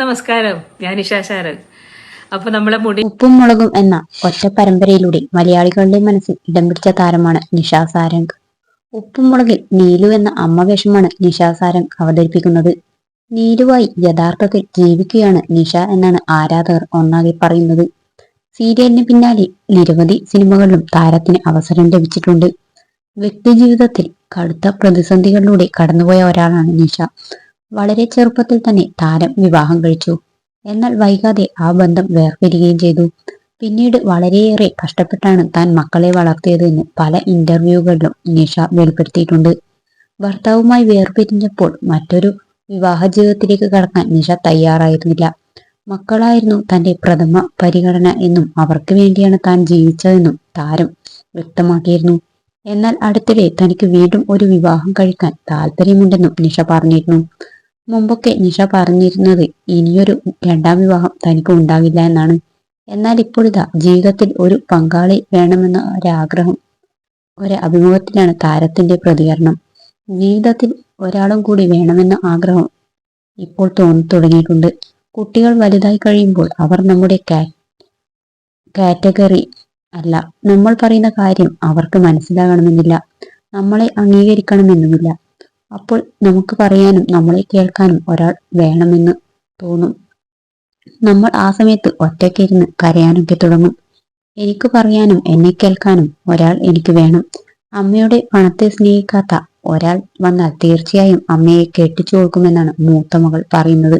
നമസ്കാരം. ഞാൻ ഇഷാശാരൻ അപ്പൊ നമ്മളെ മുടി ഉപ്പും മുളകും എന്ന ഒറ്റ പരമ്പരയിലൂടെ മലയാളികളുടെ മനസ്സിൽ ഇടം പിടിച്ച താരമാണ് നിഷ സാരംഗ് ഉപ്പും മുളകിൽ നീലു എന്ന അമ്മ വേഷമാണ് നിഷ സാരംഗ് അവതരിപ്പിക്കുന്നത്. നീലുവായി യഥാർത്ഥത്തിൽ ജീവിക്കുകയാണ് നിഷ എന്നാണ് ആരാധകർ ഒന്നാകെ പറയുന്നത്. സീരിയലിന് പിന്നാലെ നിരവധി സിനിമകളിലും താരത്തിന് അവസരം ലഭിച്ചിട്ടുണ്ട്. വ്യക്തി ജീവിതത്തിൽ കടുത്ത പ്രതിസന്ധികളിലൂടെ കടന്നുപോയ ഒരാളാണ് നിഷ. വളരെ ചെറുപ്പത്തിൽ തന്നെ താരം വിവാഹം കഴിച്ചു. എന്നാൽ വൈകാതെ ആ ബന്ധം വേർപിരിയുകയും ചെയ്തു. പിന്നീട് വളരെയേറെ കഷ്ടപ്പെട്ടാണ് താൻ മക്കളെ വളർത്തിയതെന്ന് പല ഇന്റർവ്യൂകളിലും നിഷ വെളിപ്പെടുത്തിയിട്ടുണ്ട്. ഭർത്താവുമായി വേർപിരിഞ്ഞപ്പോൾ മറ്റൊരു വിവാഹ ജീവിതത്തിലേക്ക് കടക്കാൻ നിഷ തയ്യാറായിരുന്നില്ല. മക്കളായിരുന്നു തന്റെ പ്രഥമ പരിഗണന എന്നും അവർക്ക് വേണ്ടിയാണ് താൻ ജീവിച്ചതെന്നും താരം വ്യക്തമാക്കിയിരുന്നു. എന്നാൽ അടുത്തിടെ തനിക്ക് വീണ്ടും ഒരു വിവാഹം കഴിക്കാൻ താല്പര്യമുണ്ടെന്നും നിഷ പറഞ്ഞിരുന്നു. മുമ്പൊക്കെ നിഷ പറഞ്ഞിരുന്നത് ഇനിയൊരു രണ്ടാം വിവാഹം തനിക്ക് ഉണ്ടാവില്ല എന്നാണ്. എന്നാൽ ഇപ്പോഴിതാ ജീവിതത്തിൽ ഒരു പങ്കാളി വേണമെന്ന ഒരാഗ്രഹം ഒരു അഭിമുഖത്തിലാണ് താരത്തിന്റെ പ്രതികരണം. ജീവിതത്തിൽ ഒരാളും കൂടി വേണമെന്ന ആഗ്രഹം ഇപ്പോൾ തോന്നി തുടങ്ങിയിട്ടുണ്ട്. കുട്ടികൾ വലുതായി കഴിയുമ്പോൾ അവർ നമ്മുടെ കാറ്റഗറി അല്ല. നമ്മൾ പറയുന്ന കാര്യം അവർക്ക് മനസ്സിലാകണമെന്നില്ല. നമ്മളെ അംഗീകരിക്കണമെന്നുമില്ല. അപ്പോൾ നമുക്ക് പറയാനും നമ്മളെ കേൾക്കാനും ഒരാൾ വേണമെന്ന് തോന്നും. നമ്മൾ ആ സമയത്ത് ഒറ്റയ്ക്കിരുന്ന് കരയാനൊക്കെ തുടങ്ങും. എനിക്ക് പറയാനും എന്നെ കേൾക്കാനും ഒരാൾ എനിക്ക് വേണം. അമ്മയുടെ പണത്തെ സ്നേഹിക്കാത്ത ഒരാൾ വന്നാൽ തീർച്ചയായും അമ്മയെ കെട്ടിച്ചു കൊടുക്കുമെന്നാണ് മൂത്ത മകൾ പറയുന്നത്.